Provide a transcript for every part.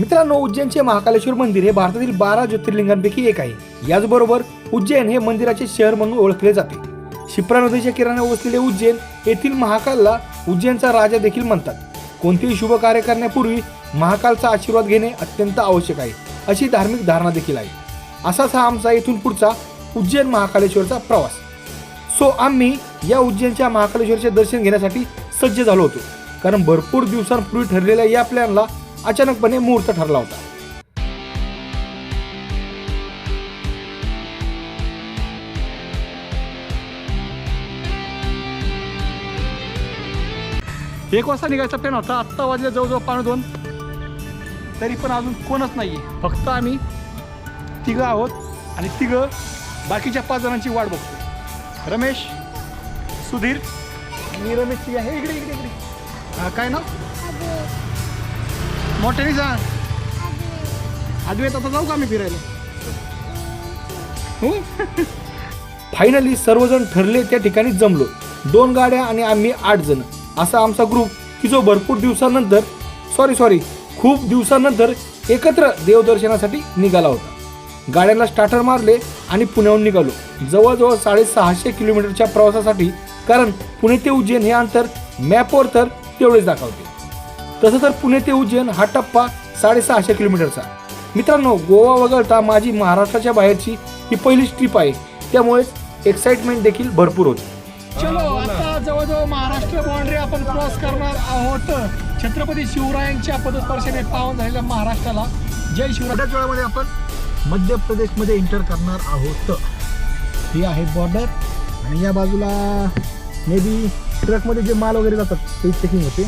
मित्रांनो उज्जैनचे महाकालेश्वर मंदिर हे भारतातील बारा ज्योतिर्लिंगांपैकी एक आहे. याचबरोबर उज्जैन हे मंदिराचे शहर म्हणून ओळखले जाते. शिप्रा नदीच्या किराणा वसलेले उज्जैन येथील महाकालला उज्जैनचा राजा देखील म्हणतात. कोणतेही शुभ कार्य करण्यापूर्वी महाकालचा आशीर्वाद घेणे अत्यंत आवश्यक आहे अशी धार्मिक धारणा देखील आहे. असाच हा आमचा येथून पुढचा उज्जैन महाकालेश्वरचा प्रवास. सो आम्ही या उज्जैनच्या महाकालेश्वरचे दर्शन घेण्यासाठी सज्ज झालो होतो. कारण भरपूर दिवसांपूर्वी ठरलेल्या या प्लॅनला अचानकपणे मुहूर्त ठरला होता. एक वाजता निघायचा प्लॅन होता. आत्ता वाजले जवळजवळ पावणे दोन. तरी पण अजून कोणच नाही आहे फक्त आम्ही तिघं आहोत आणि तिघं बाकीच्या पाच जणांची वाट बघतो रमेश सुधीर आणि रमेशची आहे. इकडे इकडे इकडे. काय ना मोठ्याने सांग आदवेत आता जाऊ का आम्ही फिरायला? फायनली सर्वजण ठरले त्या ठिकाणी जमलो. दोन गाड्या आणि आम्ही आठ जण. असा आमचा ग्रुप की जो भरपूर दिवसानंतर सॉरी सॉरी खूप दिवसानंतर एकत्र देवदर्शनासाठी निघाला होता. गाड्यांना स्टार्टर मारले आणि पुण्याहून निघालो. जवळजवळ साडेसहाशे किलोमीटरच्या प्रवासासाठी कारण पुणे ते उज्जैन हे अंतर मॅपवर तर तेवढेच दाखवते. तसं तर पुणे ते उज्जैन हा टप्पा साडेसहाशे किलोमीटरचा. मित्रांनो गोवा वगळता माझी महाराष्ट्राच्या बाहेरची ही पहिलीच ट्रिप आहे. त्यामुळेच एक्साइटमेंट देखील भरपूर होती. चलो आता जवळजवळ महाराष्ट्र बाउंड्री आपण क्रॉस करणार आहोत. छत्रपती शिवरायांच्या पदस्पर्शाने पावन झालेल्या महाराष्ट्राला. जय शिवराय. वेळामध्ये आपण मध्य प्रदेशमध्ये एंटर करणार आहोत. ही आहे बॉर्डर आणि या बाजूला मे बी ट्रकमध्ये जे माल वगैरे जातात ते चेकिंग होते.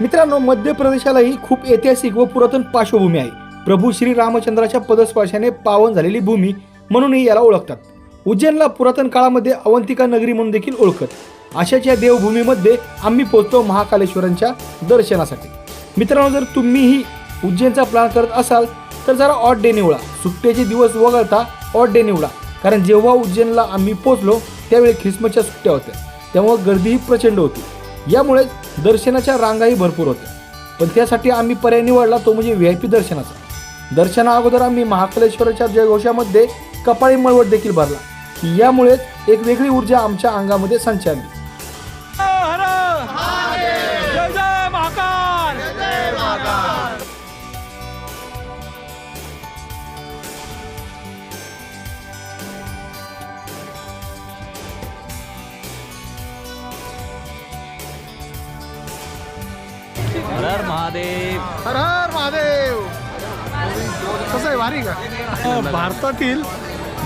मित्रांनो मध्य प्रदेशालाही खूप ऐतिहासिक व पुरातन पार्श्वभूमी आहे. प्रभू श्री रामचंद्राच्या पदस्पर्शाने पावन झालेली भूमी म्हणूनही याला ओळखतात. उज्जैनला पुरातन काळामध्ये अवंतिका नगरी म्हणून देखील ओळखत. अशाच या देवभूमीमध्ये आम्ही पोहोचतो महाकालेश्वरांच्या दर्शनासाठी. मित्रांनो जर तुम्हीही उज्जैनचा प्लॅन करत असाल तर जरा ऑड डे निवडा. सुट्ट्याचे दिवस वगळता ऑड डे निवडा. कारण जेव्हा उज्जैनला आम्ही पोहोचलो त्यावेळी ख्रिसमसच्या सुट्ट्या होत्या. त्यामुळे गर्दीही प्रचंड होती. यामुळे दर्शनाच्या रांगाही भरपूर होत्या. पण त्यासाठी आम्ही पर्याय निवडला तो म्हणजे व्ही आय पी दर्शनाचा. दर्शना अगोदर आम्ही महाकालेश्वराच्या जयघोषामध्ये कपाळी मळवट देखील भरला. यामुळेच एक वेगळी ऊर्जा आमच्या अंगामध्ये संचारली. हर महादेव। हर हर महादेव। कसं आहे भारी का? भारतातील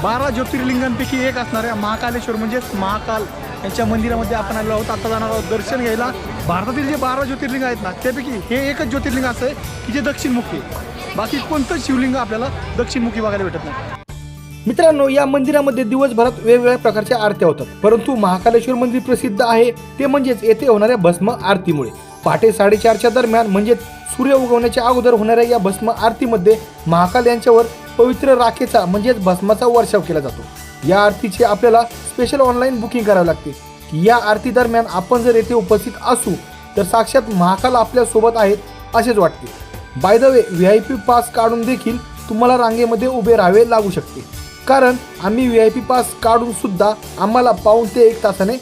बारा ज्योतिर्लिंगांपैकी एक असणाऱ्या महाकालेश्वर. म्हणजेच महाकाल यांच्या मंदिरामध्ये आपण आलेलो आहोत. आता जाणार आहोत दर्शन घ्यायला. भारतातील जे बारा ज्योतिर्लिंग आहेत ना त्यापैकी हे एकच ज्योतिर्लिंग असं आहे की जे दक्षिणमुखी बाकी कोणतंच शिवलिंग आपल्याला दक्षिणमुखी बघायला भेटत नाही. मित्रांनो या मंदिरामध्ये दिवसभरात वेगवेगळ्या प्रकारच्या आरत्या होतात. परंतु महाकालेश्वर मंदिर प्रसिद्ध आहे ते म्हणजेच येथे होणाऱ्या भस्म आरतीमुळे. पहाटे साडेचारच्या दरम्यान म्हणजेच सूर्य उगवण्याच्या अगोदर होणाऱ्या या भस्म आरतीमध्ये महाकाल यांच्यावर पवित्र राखेचा म्हणजेच भस्माचा वर्षाव केला जातो. या आरतीची आपल्याला स्पेशल ऑनलाईन बुकिंग करावी लागते. या आरती दरम्यान आपण जर येथे उपस्थित असू तर साक्षात महाकाल आपल्यासोबत आहेत असेच वाटते. By the way V I P pass काढून देखील तुम्हाला रांगेमध्ये उभे राहावे लागू शकते. कारण आम्ही व्ही आय पी पास काढून सुद्धा आम्हाला पाऊन ते एक तासाने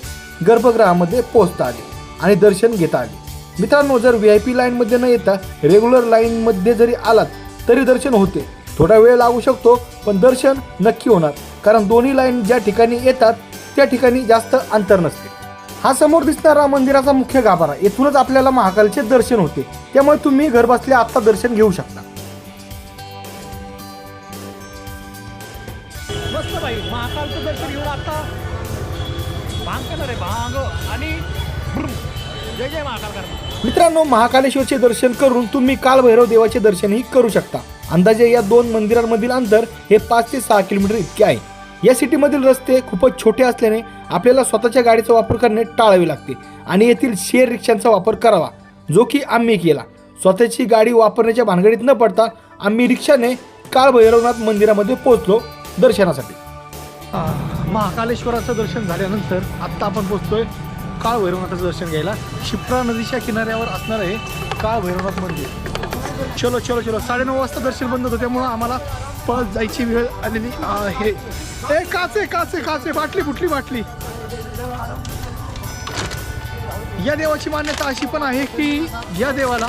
गर्भगृहामध्ये पोहोचता आले आणि दर्शन घेता आले. मित्रांनो जर व्ही आय पी लाईनमध्ये न येता रेग्युलर लाईनमध्ये जरी आलात तरी दर्शन होते. थोडा वेळ लागू शकतो पण दर्शन नक्की होणार. कारण दोन्ही लाईन ज्या ठिकाणी येतात त्या ठिकाणी जास्त अंतर नसते. हा समोर दिसणारा मंदिराचा मुख्य गाभारा येथूनच आपल्याला महाकालचे दर्शन होते. त्यामुळे तुम्ही घर बसल्या आत्ता दर्शन घेऊ शकता. मस्त भाई महाकालचं दर्शन घेऊन आता भांग करणार आहे भांग. आणि जय जय महाकाल करणार मित्रांनो महाकालेश्वरचे दर्शन करून तुम्ही कालभैरव देवाचे दर्शनही करू शकता. अंदाजे या दोन मंदिरांमधील अंतर हे पाच ते सहा किलोमीटर इतके आहे. या सिटीमधील रस्ते खूपच छोटे असल्याने आपल्याला स्वतःच्या गाडीचा वापर करणे टाळावे लागते आणि येथील शेअर रिक्षांचा वापर करावा जो की आम्ही केला. स्वतःची गाडी वापरण्याच्या भानगडीत न पडता आम्ही रिक्षाने काळभैरवनाथ मंदिरामध्ये पोहोचलो दर्शनासाठी. महाकालेश्वराचं दर्शन झाल्यानंतर आत्ता आपण पोहोचतोय काळ भैरवनाथाचं दर्शन घ्यायला. शिप्रा नदीच्या किनाऱ्यावर असणारं हे काळ भैरवनाथ मंदिर. चलो चलो चलो. साडेनऊ वाजता दर्शन बंद होतं त्यामुळं आम्हाला पळत जायची वेळ आलेली आहे. ए काचे काचे काचे. बाटली कुठली बाटली. या देवाची मान्यता अशी पण आहे की या देवाला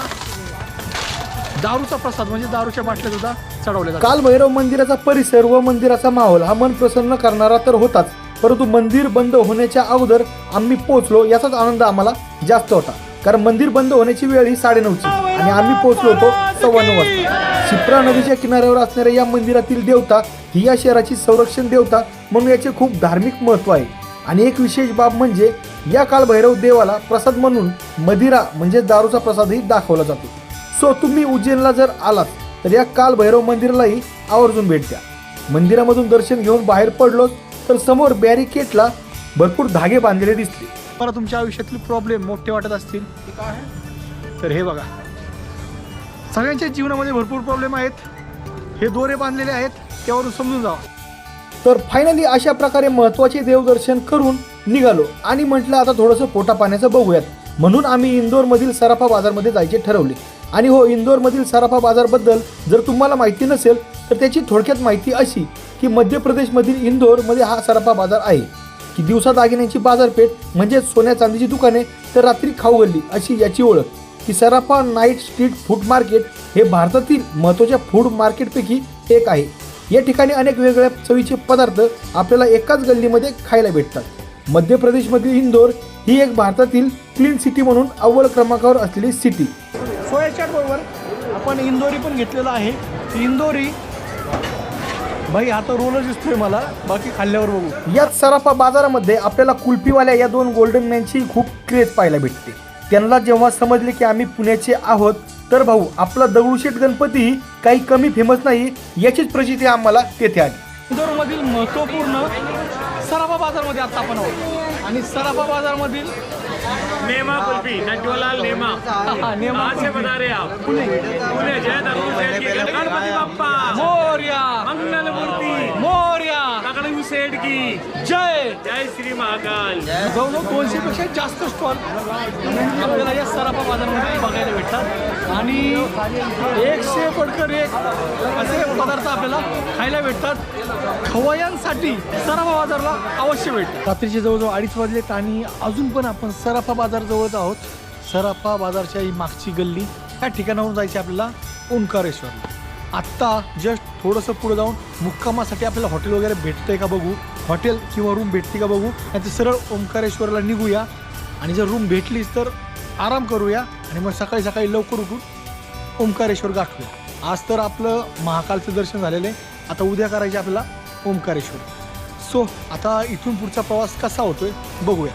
दारूचा प्रसाद म्हणजे दारूच्या बाटल्या सुद्धा चढवल्या काल भैरव मंदिराचा परिसर व मंदिराचा माहोल हा मन प्रसन्न करणारा तर होताच. परंतु मंदिर बंद होण्याच्या अगोदर आम्ही पोहोचलो याचाच आनंद आम्हाला जास्त होता. कारण मंदिर बंद होण्याची वेळ ही साडेनऊची आणि आम्ही पोहोचलो होतो सव्वा नऊ वाजता. शिप्रा नदीच्या किनाऱ्यावर असणाऱ्या या मंदिरातील देवता ही या शहराची संरक्षण देवता म्हणून याचे खूप धार्मिक महत्त्व आहे. आणि एक विशेष बाब म्हणजे या कालभैरव देवाला प्रसाद म्हणून मदिरा म्हणजे दारूचा प्रसादही दाखवला जातो. सो तुम्ही उज्जैनला जर आलात तर या कालभैरव मंदिरालाही आवर्जून भेट द्या. मंदिरामधून दर्शन घेऊन बाहेर पडलोच तर समोर बॅरिकेडला भरपूर धागे बांधलेले दिसले. मला तुमच्या आयुष्यातील प्रॉब्लेम मोठे वाटत असतील. तर हे बघा. सगळ्यांच्या जीवनामध्ये भरपूर प्रॉब्लेम आहेत. हे दोरे बांधलेले आहेत. त्यावरून समजून जावा. तर फायनली अशा प्रकारे महत्त्वाचे देवदर्शन करून निघालो. आणि म्हटलं आता थोडंसं पोटा पाण्याचं बघूयात. म्हणून आम्ही इंदोरमधील सराफा बाजारमध्ये जायचे ठरवले. आणि हो इंदोरमधील सराफा बाजारबद्दल जर तुम्हाला माहिती नसेल तर त्याची थोडक्यात माहिती अशी. की मध्य प्रदेशमधील इंदोरमध्ये हा सराफा बाजार आहे. की दिवसा दागिन्यांची बाजारपेठ म्हणजे सोन्या चांदीची दुकाने तर रात्री खाऊ गल्ली अशी याची ओळख. की Sarafa night street food market हे भारतातील महत्त्वाच्या फूड मार्केटपैकी एक आहे. या ठिकाणी अनेक वेगवेगळ्या चवीचे पदार्थ आपल्याला एकाच गल्लीमध्ये खायला भेटतात. मध्य प्रदेशमधील इंदोर ही एक भारतातील क्लीन सिटी म्हणून अव्वल क्रमांकावर असलेली सिटी सोयाच्या बरोबर आपण इंदोरी पण घेतलेला आहे. इंदोरी भाई आता रोलच दिसतोय मला. बाकी खाल्ल्यावर बघू. याच सराफा बाजारामध्ये आपल्याला कुल्फीवाल्या या दोन गोल्डन मॅनची खूप क्रेज पाहायला भेटते. त्यांना जेव्हा समजले की आम्ही पुण्याचे आहोत तर भाऊ आपला दगडूशेठ गणपती काही कमी फेमस नाही याचीच प्रचिती आम्हाला तेथे आली. इंदोरमधील महत्त्वपूर्ण सराफा बाजारमध्ये आता आपण आहोत. आणि सराफा बाजारमधील नेमा कुल्फी नटवलाल नेमा. नेमा कहाँ से बता रहे आप. पुणे पुणे जय दगडू सेठ की गणपती बाप्पा. मोर्या. की जय. जय श्री महाकाल. जवळजवळ दोनशे पेक्षा जास्त स्टॉल आपल्याला या सराफा बाजारामध्ये बघायला भेटतात. आणि एकशे पडकर एक असे पदार्थ आपल्याला खायला भेटतात. खवयांसाठी सराफा बाजारला अवश्य भेट. रात्रीचे जवळजवळ अडीच वाजलेत आणि अजून पण आपण सराफा बाजार जवळच आहोत. सराफा बाजारच्या ही मागची गल्ली त्या ठिकाणावरून जायची आपल्याला ओंकारेश्वरला. आत्ता जस्ट थोडंसं पुढे जाऊन मुक्कामासाठी आपल्याला हॉटेल वगैरे भेटतंय का बघू? हॉटेल किंवा रूम भेटते का बघू? नाही तर सरळ ओंकारेश्वरला निघूया. आणि जर रूम भेटलीच तर आराम करूया आणि मग सकाळी सकाळी लवकर उठून ओंकारेश्वर गाठूया. आज तर आपलं महाकालचं दर्शन झालेलं आहे. आता उद्या करायचे आपल्याला ओंकारेश्वर. सो आता इथून पुढचा प्रवास कसा होतोय? बघूया.